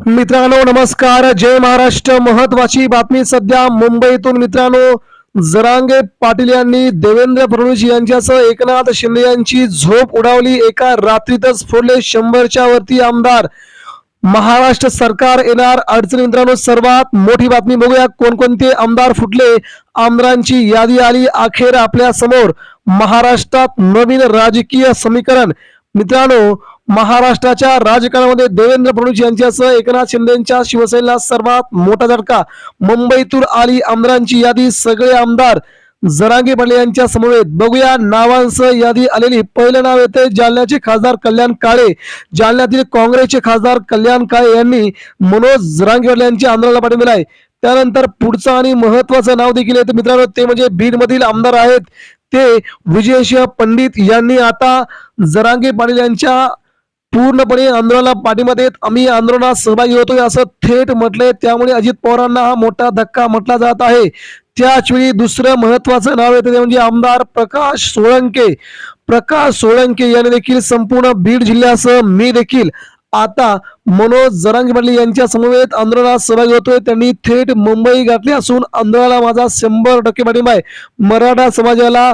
मित्रांनो नमस्कार. जय महाराष्ट्र. महत्वाची बातमी सध्या मुंबईतून. मित्रांनो जरांगे पाटील यांनी देवेंद्र फडणवीस यांच्यासह एकनाथ शिंदे यांची झोप उडावली. एका रात्रीतच फोडले शंभरच्या वरती आमदार. महाराष्ट्र सरकार येणार अडचणी. मित्रांनो सर्वात मोठी बातमी बघूया. कोणकोणते आमदार फुटले? आमदारांची यादी आली. अखेर आपल्यासमोर महाराष्ट्रात नवीन राजकीय समीकरण. मित्रांनो महाराष्ट्राच्या राजकारणामध्ये देवेंद्र फडणवीस यांच्यासह एकनाथ शिंदेच्या शिवसेनेला सर्वात मोठा झटका. मुंबईतून आली आमदारांची यादी सगळे आमदार जरांगी पाटील यांच्या समवेत. बघूया नावांसह यादी आलेली. पहिलं नाव येते जालन्याचे खासदार कल्याण काळे. जालन्यातील काँग्रेसचे खासदार कल्याण काळे यांनी मनोज जरांगी पाटील यांच्या आमदाराला पाठिंबा दिलाय. त्यानंतर पुढचं आणि महत्वाचं नाव देखील येतं मित्रांनो. ते म्हणजे बीडमधील आमदार आहेत ते विजयसिंह पंडित यांनी आता जरांगी पाटील यांच्या पूर्णपणे आंदोलनाला पाठिंबा देत आम्ही आंदोलनात सहभागी होतोय असं थेट म्हटलंय. त्यामुळे अजित पवारांना हा मोठा धक्का म्हटला जात आहे. त्याच वेळी दुसरं महत्वाचं नाव येतं ते म्हणजे आमदार प्रकाश सोळंके. प्रकाश सोळंके यांनी देखील संपूर्ण बीड जिल्ह्यासह मी देखील आता मनोज जरांग पाटील यांच्या समवेत आंदोलनात सहभागी होतोय. त्यांनी थेट मुंबई गाठली असून आंदोलनाला माझा शंभर टक्के पाठिंबा आहे. मराठा समाजाला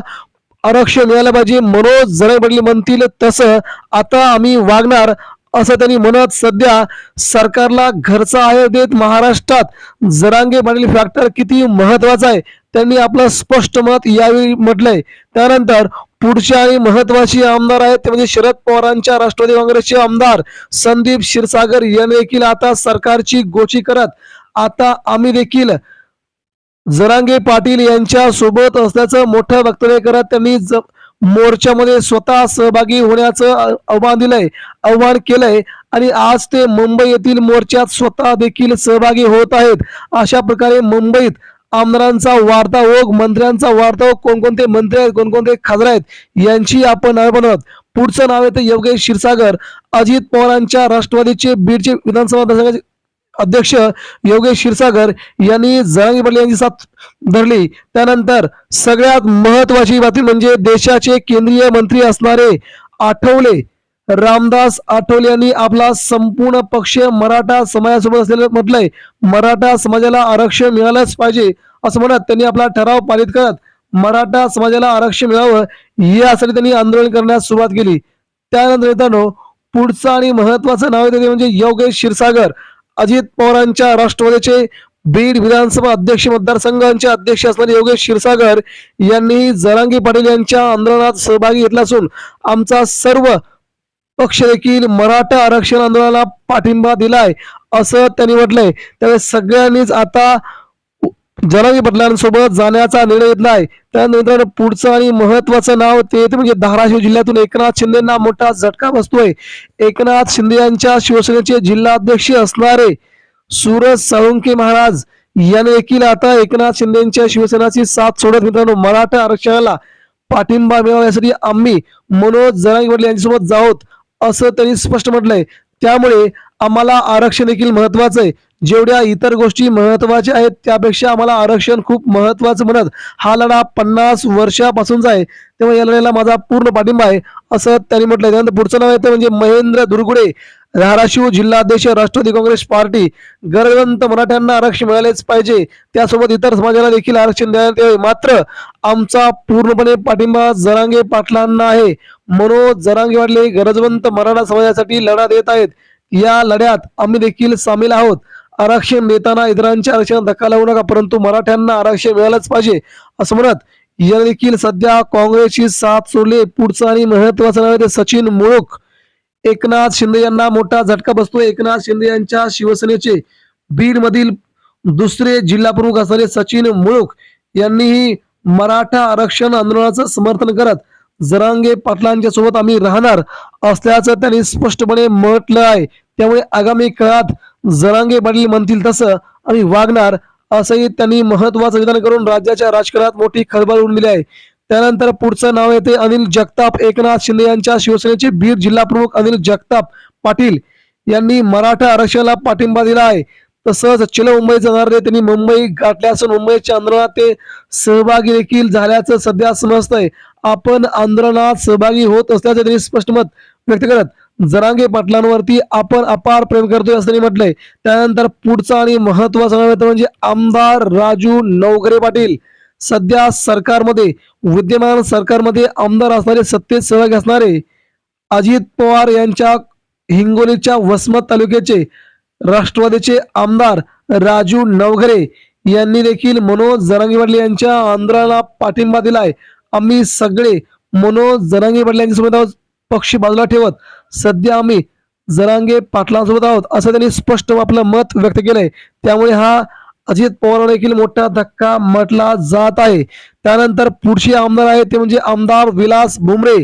आरक्षण मिळालं पाहिजे. मनोज जरांगे पाटील म्हणतील तसं. आता आम्ही वागणार असं त्यांनी म्हणत सध्या सरकारला घरचा आयोग देत महाराष्ट्रात जरांगे पाटील फॅक्टर किती महत्त्वाचा आहे त्यांनी आपलं स्पष्ट मत यावेळी म्हटलंय. त्यानंतर पुढचे आणि महत्त्वाचे आमदार आहेत ते म्हणजे शरद पवारांच्या राष्ट्रवादी काँग्रेसचे आमदार संदीप क्षीरसागर. यांनी देखील आता सरकारची गोची करत. आता आम्ही देखील जरांगे पाटील यांच्या सोबत असल्याचं मोठं वक्तव्य करत त्यांनी ज- मोर्चामध्ये स्वतः सहभागी होण्याचं आव्हान दिलंय आव्हान केलंय. आणि आज ते मुंबई येथील मोर्चात स्वतः देखील सहभागी होत आहेत. अशा प्रकारे मुंबईत आमदारांचा वार्ता ओघ मंत्र्यांचा वार्ता ओघ कोणकोणते मंत्री आहेत कोणकोणते खासदार आहेत यांची आपण नावे बनवत. पुढचं नाव येतं योगेश क्षीरसागर. अजित पवारांच्या राष्ट्रवादीचे बीडचे विधानसभा अध्यक्ष योगेश क्षीरसागर यांनी जळंगी पाटील यांची साथ धरली. त्यानंतर सगळ्यात महत्वाची बातमी म्हणजे देशाचे केंद्रीय मंत्री असणारे आठवले. रामदास आठवले यांनी आपला संपूर्ण पक्ष मराठा समाजासोबत असलेलं म्हटलंय. मराठा समाजाला आरक्षण मिळालंच पाहिजे असं म्हणत त्यांनी आपला ठराव पारित करत मराठा समाजाला आरक्षण मिळावं यासाठी त्यांनी आंदोलन करण्यास सुरुवात केली. त्यानंतर मित्रांनो पुढचं आणि महत्वाचं नाव येतं ते म्हणजे योगेश क्षीरसागर. अजित पवारांच्या राष्ट्रवादीचे बीड विधानसभा अध्यक्ष मतदारसंघांचे अध्यक्ष असणारे योगेश क्षीरसागर यांनी जरांगी पाटील यांच्या आंदोलनात सहभागी घेतला असून आमचा सर्व पक्ष देखील मराठा आरक्षण आंदोलनाला पाठिंबा दिलाय असं त्यांनी म्हटलंय. त्यावेळेस सगळ्यांनीच आता जरांगी बदलांसोबत जाण्याचा निर्णय घेतलाय त्यानंतर पुढचं आणि महत्वाचं नाव ते म्हणजे धाराशिव जिल्ह्यातून एकनाथ शिंदेना मोठा झटका बसतोय. एकनाथ शिंदे यांच्या शिवसेनेचे जिल्हाध्यक्ष असणारे सूरज साळुंके महाराज याने देखील आता एकनाथ शिंदेच्या शिवसेनाची साथ सोडत मित्रांनो मराठा आरक्षणाला पाठिंबा मिळवण्यासाठी आम्ही मनोज जरांगे पाटील यांच्यासोबत जाऊत असं त्यांनी स्पष्ट म्हटलंय. त्यामुळे आम्हाला आरक्षण देखील महत्वाचं आहे. जेवढ्या इतर गोष्टी महत्त्वाच्या आहेत त्यापेक्षा आम्हाला आरक्षण खूप महत्वाचं म्हणत हा लढा पन्नास वर्षापासूनचा आहे. तेव्हा या लढ्याला माझा पूर्ण पाठिंबा आहे असं त्यांनी म्हटलं त्यानंतर पुढचं नाव येतं म्हणजे महेंद्र दुर्गुडे. धाराशिव जिल्हाध्यक्ष राष्ट्रवादी काँग्रेस पार्टी. गरजवंत मराठ्यांना आरक्षण मिळालेच पाहिजे. त्यासोबत इतर समाजाला देखील आरक्षण देण्यात यावे. मात्र आमचा पूर्णपणे पाठिंबा जरांगे पाटलांना आहे. मनोज जरांगे पाटले गरजवंत मराठा समाजासाठी लढा देत आहेत. या लढ्यात आम्ही देखील सामील आहोत. आरक्षण देताना इतरांच्या आरक्षण धक्का लावू नका परंतु मराठ्यांना आरक्षण मिळालंच पाहिजे असं म्हणत या देखील सध्या काँग्रेसची साथ सोडली. पुढचं आणि महत्वाचं नव्हे ते सचिन मुळूक. एकनाथ शिंदे यांना मोठा झटका बसतो एकनाथ शिंदे यांच्या शिवसेनेचे बीड मधील दुसरे जिल्हा प्रमुख असणारे सचिन मुळूक यांनीही मराठा आरक्षण आंदोलनाचं समर्थन करत जरांगे पाटलांच्या सोबत आम्ही राहणार असल्याचं त्यांनी स्पष्टपणे म्हटलं आहे. त्यामुळे आगामी काळात जरांगे पाटील म्हणतील तसं आम्ही वागणार असंही त्यांनी महत्वाचं विधान करून राज्याच्या राजकारणात मोठी खळबळ उडून दिली आहे. त्यानंतर पुढचं नाव येते अनिल जगताप एकनाथ शिंदे यांच्या शिवसेनेचे बीड जिल्हा प्रमुख अनिल जगताप पाटील. यांनी मराठा आरक्षणाला पाठिंबा दिला आहे. तसंच चलो मुंबई जाणारे त्यांनी मुंबई गाठल्या असून मुंबईच्या आंदोलनात ते सहभागी देखील झाल्याचं सध्या समजतंय. आपण आंदोलनात सहभागी होत असल्याचं त्यांनी स्पष्ट मत व्यक्त करत जरांगे पाटलांवरती आपण अपार प्रेम करतोय असं त्यांनी म्हटलंय. त्यानंतर पुढचा आणि महत्त्वाचा नव्हे म्हणजे आमदार राजू नवघरे पाटील. सध्या सरकारमध्ये विद्यमान सरकारमध्ये आमदार असणारे सत्तेत सहभागी असणारे अजित पवार यांच्या हिंगोलीच्या वसमत तालुक्याचे राष्ट्रवादीचे आमदार राजू नवघरे यांनी देखील मनोज जरांगी पाटील यांच्या आंदोलनाला पाठिंबा दिलाय. आम्ही सगळे मनोज जरांगी पाटील यांच्यासोबत पक्षी पक्ष बाजूला ठेवत. सध्या आम्ही जरांगे पाटलांसोबत आहोत असं त्यांनी स्पष्ट आपलं मत व्यक्त केलंय. त्यामुळे हा अजित पवार देखील मोठा धक्का म्हटला जात आहे. त्यानंतर पुढचे आमदार आहे ते म्हणजे आमदार विलास भुमरे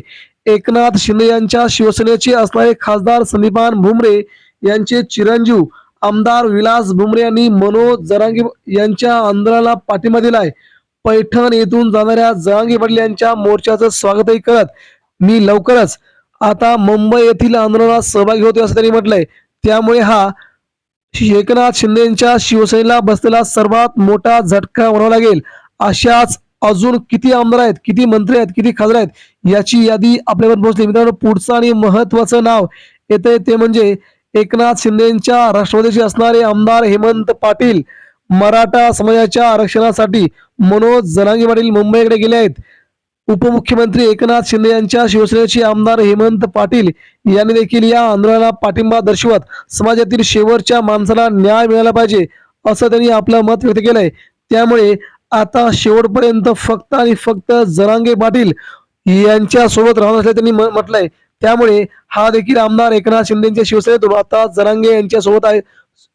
एकनाथ शिंदे यांच्या शिवसेनेचे असणारे खासदार संदीपान भुमरे यांचे चिरंजीव आमदार विलास भुमरे यांनी मनोज जरांगी यांच्या आंदोलनाला पाठिंबा दिलाय. पैठण येथून जाणाऱ्या जरांगी पाटील यांच्या मोर्चाचं स्वागतही करत मी लवकरच आता मुंबई येथील आंदोलनात सहभागी होते असं त्यांनी म्हटलंय. त्यामुळे हा एकनाथ शिंदे यांच्या शिवसेनेला बसलेला सर्वात मोठा झटका म्हणावा लागेल. अशाच अजून किती आमदार आहेत किती मंत्री आहेत किती खासदार आहेत याची यादी आपल्यावर पोहोचली. मित्रांनो पुढचं आणि महत्वाचं नाव येते ते म्हणजे एकनाथ शिंदेच्या राष्ट्रवादीचे असणारे आमदार हेमंत पाटील मराठा समाजाच्या आरक्षणासाठी मनोज जनांगे पाटील मुंबईकडे गेले आहेत. उपमुख्यमंत्री एकनाथ शिंदे यांच्या शिवसेनेचे आमदार हेमंत पाटील यांनी देखील या आंदोलनाला पाठिंबा दर्शवत समाजातील शेवटच्या माणसाला न्याय मिळाला पाहिजे असं त्यांनी आपलं मत व्यक्त केलंय. त्यामुळे आता शेवटपर्यंत फक्त आणि फक्त जरांगे पाटील यांच्या सोबत राहणार असल्याचं त्यांनी म्हटलंय. त्यामुळे हा देखील आमदार एकनाथ शिंदेच्या शिवसेनेतून आता जरांगे यांच्या सोबत आहे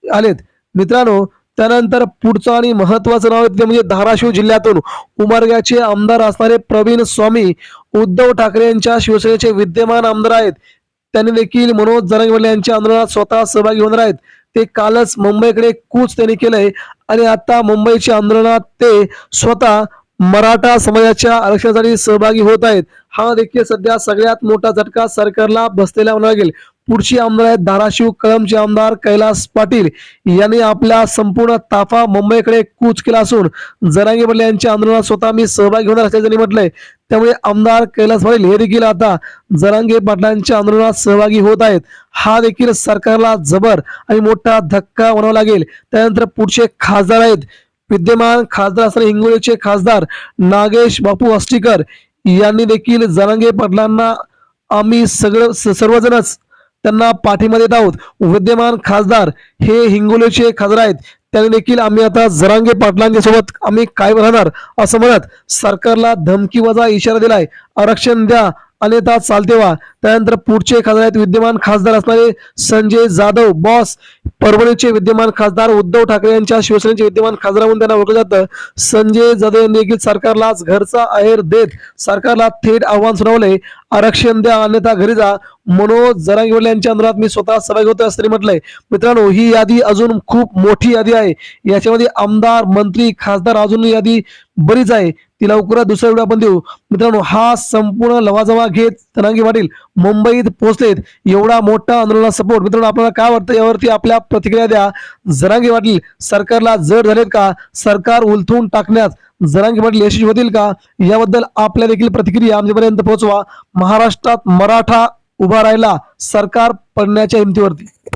आलेत. मित्रांनो त्यानंतर पुढचं आणि महत्वाचं नाव आहे ते म्हणजे धाराशिव जिल्ह्यातून उमरग्याचे आमदार असणारे प्रवीण स्वामी उद्धव ठाकरे यांच्या शिवसेनेचे विद्यमान आमदार आहेत. त्यांनी देखील मनोज जरंगवले यांच्या आंदोलनात स्वतः सहभागी होणार आहेत. ते कालच मुंबईकडे कूच त्यांनी केलंय आणि आता मुंबईच्या आंदोलनात ते स्वतः मराठा समाजाच्या आरक्षणासाठी सहभागी होत आहेत. हा देखील सध्या सगळ्यात मोठा झटका सरकारला बसलेला लागेल. पुढची आमदार आहेत धाराशिव कळमचे आमदार कैलास पाटील. यांनी आपला संपूर्ण ताफा मुंबईकडे कूच केला असून जरांगे पाटील यांच्या आंदोलनात स्वतः मी सहभागी होणार असल्याचं त्यांनी म्हटलंय. त्यामुळे आमदार कैलास पाटील हे देखील आता जरांगे पाटलांच्या आंदोलनात सहभागी होत आहेत. हा देखील सरकारला जबर आणि मोठा धक्का म्हणावा लागेल. त्यानंतर पुढचे खासदार आहेत. विद्यमान खासदार असणारे हिंगोलीचे खासदार नागेश बापू आष्टीकर यांनी देखील जरांगे पाटलांना आम्ही सगळं स- सर्वजणच त्यांना पाठिंबा देत आहोत. विद्यमान खासदार हे हिंगोलीचे खासदार आहेत. त्यांनी देखील आम्ही आता जरांगे पाटलांच्यासोबत आम्ही कायम राहणार असं म्हणत सरकारला धमकीवाजा इशारा दिलाय. आरक्षण द्या अन्यथा चालतेवा. त्यानंतर पुढचे खासदार आहेत विद्यमान खासदार असणारे संजय जाधव. बॉस परभणीचे विद्यमान खासदार उद्धव ठाकरे यांच्या शिवसेनेचे विद्यमान खासदार म्हणून त्यांना ओळखलं जातं. संजय जाधव यांनी देखील सरकारलाच घरचा आहेर देत सरकारला थेट आव्हान सुनावले आरक्षण द्या अन्यथा घरी जा. मनोज जरांगे यांच्या अंदरात मी स्वतः सहभागी होतो असं म्हटलंय. मित्रांनो ही यादी अजून खूप मोठी यादी आहे. याच्यामध्ये आमदार मंत्री खासदार अजून यादी बरीच आहे. ती लवकरात दुसऱ्या व्हिडिओ आपण देऊ. मित्रांनो हा संपूर्ण लवाजमा घेत तनांगे पाटील मुंबईत पोहोचलेत. एवढा मोठा आंदोलनाला सपोर्ट मित्रांनो आपल्याला काय वाटतं यावरती आपल्या प्रतिक्रिया द्या. जरांगी पाटील सरकारला जड झालेत का? सरकार उलथून टाकण्यात जरांगी पाटील यशस्वी होतील का? याबद्दल आपल्या देखील प्रतिक्रिया आमच्यापर्यंत पोहोचवा. महाराष्ट्रात मराठा उभा राहिला सरकार पडण्याच्या हिमतीवरती.